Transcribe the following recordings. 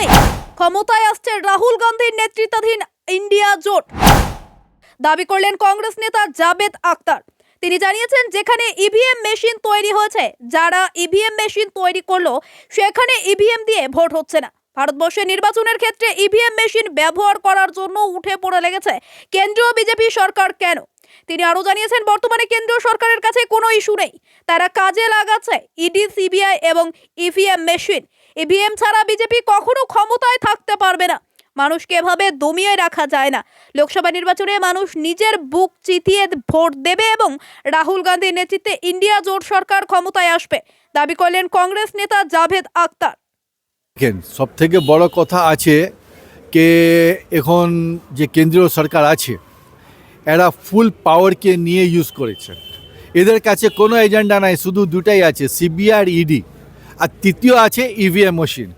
নেই ক্ষমতায় আসছে রাহুল গান্ধীর নেতৃত্বাধীন ইন্ডিয়া জোট। দাবি করলেন কংগ্রেস নেতা জাবেদ আক্তার তিনি জানিয়েছেন, যেখানে ইভিএম মেশিন তৈরি হয়েছে, যারা ইভিএম মেশিন তৈরি করল, সেখানে ইভিএম দিয়ে ভোট হচ্ছে না। ভারতবর্ষে নির্বাচনের ক্ষেত্রে ইভিএম মেশিন ব্যবহার করার জন্য উঠে পড়ে লেগেছে। কেন্দ্রীয় বিজেপি সরকার কেন? তিনি আরও জানিয়েছেন, বর্তমানে কেন্দ্রীয় সরকারের কাছে কোনো ইস্যু নেই। তারা কাজে লাগাচ্ছে ইডি সিবিআই এবং ইভিএম মেশিন। ইভিএম ছাড়া বিজেপি কখনো ক্ষমতায় থাকতে পারবে না। মানুষকে এভাবে দমিয়ে রাখা যায় না। লোকসভা নির্বাচনে মানুষ নিজের বুক চিতিয়ে ভোট দেবে এবং রাহুল গান্ধীর নেতৃত্বে ইন্ডিয়া জোট সরকার ক্ষমতায় আসবে। দাবি করলেন কংগ্রেস নেতা জাভেদ আক্তার সব থেকে বড় কথা আছে কে এখন যে কেন্দ্রীয় সরকার আছে, এরা ফুল পাওয়ারকে নিয়ে ইউজ করেছে এদের কাছে কোনো এজেন্ডা নাই, শুধু দুটাই আছে সিবিআই আর ইডি আর তৃতীয় আছে ইভিএম মেশিন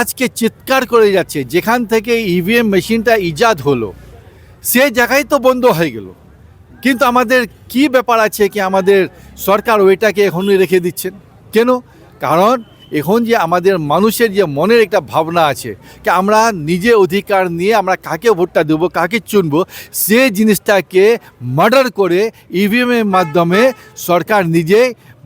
আজকে চিৎকার করে যাচ্ছে, যেখান থেকে ইভিএম মেশিনটা ইজাদ হলো, সে জায়গায় তো বন্ধ হয়ে গেল। কিন্তু আমাদের কি ব্যাপার আছে কি আমাদের সরকার ওইটাকে এখনই রেখে দিচ্ছেন? কেন? কারণ এখন যে আমাদের মানুষের যে মনের একটা ভাবনা আছে, কি আমরা নিজে অধিকার নিয়ে আমরা কাকে ভোটটা দেবো, কাকে চুনবো, সে জিনিসটাকে মার্ডার করে ইভিএমের মাধ্যমে সরকার নিজে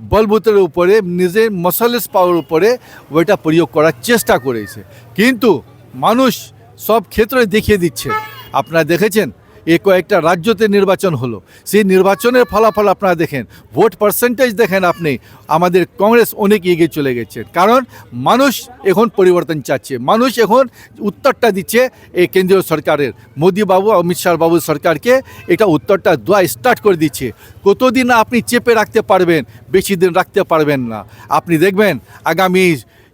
বলবুতের উপরে, নিজের মসলেস পাওয়ার উপরে ওইটা প্রয়োগ করার চেষ্টা করেছে। কিন্তু মানুষ সব ক্ষেত্রে দেখিয়ে দিচ্ছে। আপনারা দেখেছেন এ কয়েকটা রাজ্যতে নির্বাচন হলো। সেই নির্বাচনের ফলাফল আপনারা দেখেন। ভোট পার্সেন্টেজ দেখেন আপনি। আমাদের কংগ্রেস অনেক এগিয়ে চলে গেছে। কারণ মানুষ এখন পরিবর্তন চাচ্ছে। মানুষ এখন উত্তরটা দিচ্ছে এই কেন্দ্রীয় সরকারের। মোদী বাবু অমিত শাহ বাবু সরকারকে এটা উত্তরটা দেওয়া স্টার্ট করে দিচ্ছে। কতদিন আপনি চেপে রাখতে পারবেন, বেশি দিন রাখতে পারবেন না। আপনি দেখবেন, আগামী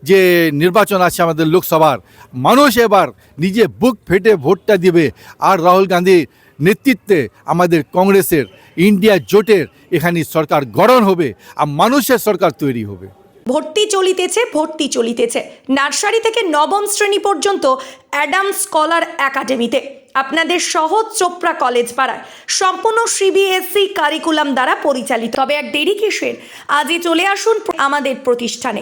যে নির্বাচন আছে আমাদের লোকসভার, মানুষ এবার নিজে বুক ফেটে ভোটটা দিবে। আর রাহুল গান্ধীর নেতৃত্বে আমাদের কংগ্রেসের, ইন্ডিয়া জোটের এখানে সরকার গঠন হবে আর মানুষের সরকার তৈরি হবে। ভর্তি চলিতেছে ভর্তি চলিতেছে। নার্সারি থেকে নবম শ্রেণি পর্যন্ত অ্যাডাম স্কলার একাডেমিতে। আপনাদের সহজ চোপড়া কলেজ পাড়ায় সম্পূর্ণ সিবিএসসি কারিকুলাম দ্বারা পরিচালিত। তবে আর দেরি কিসের? আজই চলে আসুন আমাদের প্রতিষ্ঠানে।